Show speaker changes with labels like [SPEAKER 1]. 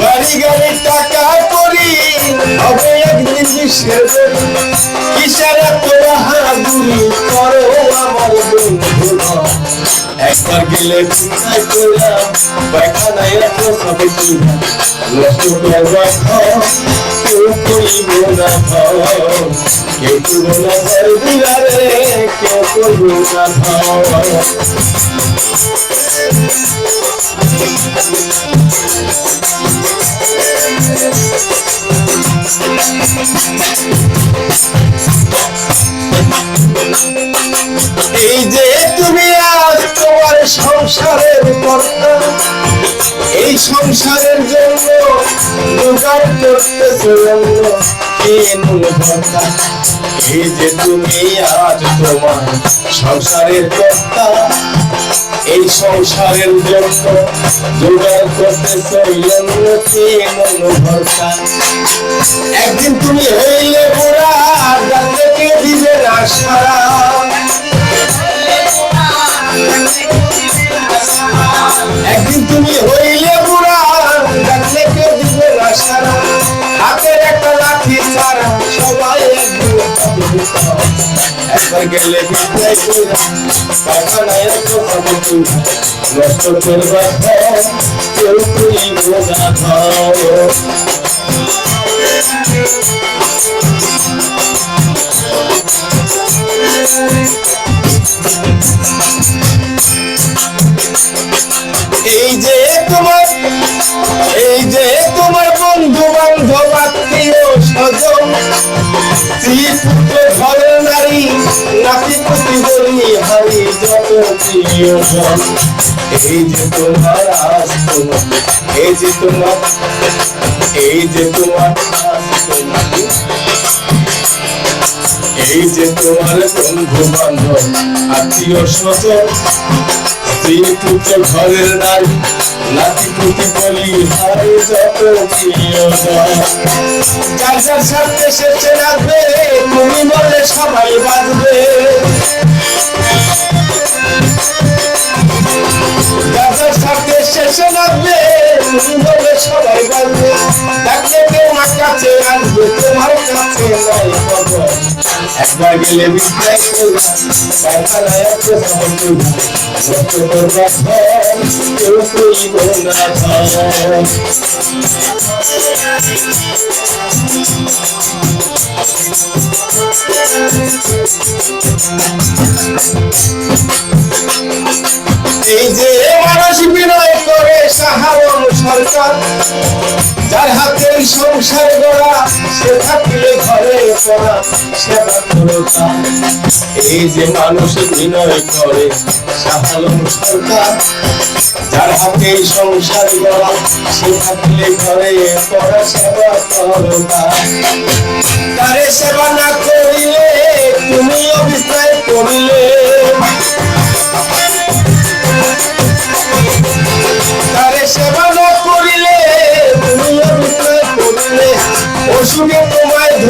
[SPEAKER 1] বাড়ি গাড়ি টাকা করি হবে একদিন বিশ্বের কিসারা তোরা হাগুলি করো আমার বন্ধু। একবার গেলে কোথায় করলাম পায়খানায় এত সবে তুলা নষ্ট করবার কেউ করিব না কেউ করব না ঘর দুয়ারে কেউ করব না ভাও এই যে তুমি আজ তোমার সংসারের কর্তা এই সংসারের জন্য জোগাড় করতেছো এই যে তুমি আজ তোমার সংসারের কর্তা এই সংসারের জন্য জোগাড় করতেছো অন্য কে নুন ভর্তা একদিন তুমি হইলে বুড়া ডাকলে কে দিবে না সারা। একদিন তুমি হইলে বুড়া কেউ দিবে না সারা। হাতের একটা লাঠি ছাড়া একবার গেলে বিদ্যায় কইরা পায়খানায় কথা বলতুম নষ্ট করবার ভয় কেউ করিব না ভাও এই যে তোমার, এই যে তোমার বন্ধু বান্ধব আত্মীয় স্বজন স্ত্রী পুত্র ঘরের নারী নাতি পুতি বলি হারি যত প্রিয়জন এই যে তোমার আজ এই যে তোমার এই যে তোমার যে তোমার বন্ধু বান্ধব, আত্মীয় স্বজন স্ত্রী পুত্র ঘরের নারী নাতি পুতি বলি হারে যত যার যার সাথে শেষে রাখবে তুমি বলে সবাই বাঁচবে। যার যার সাথে শেষে রাখবে সবাই বাঁচবে। ডাকলে আমার কাছে আসবে করিব না ভাই এই যে মানুষ বিনয় করে সাহাবন সরকার, যার হাতে সংসার গড়া, সে থাকলে পড়া সেবা করো। এই যে মানুষ বিনয় করে সাহালম সরকার, যার হাতে সংসার গড়া, সে থাকলে ঘরে পড়া সেবা করো তার। সেবা না করিলে তুমি অবিশ্বাস করিলে তারে সেবা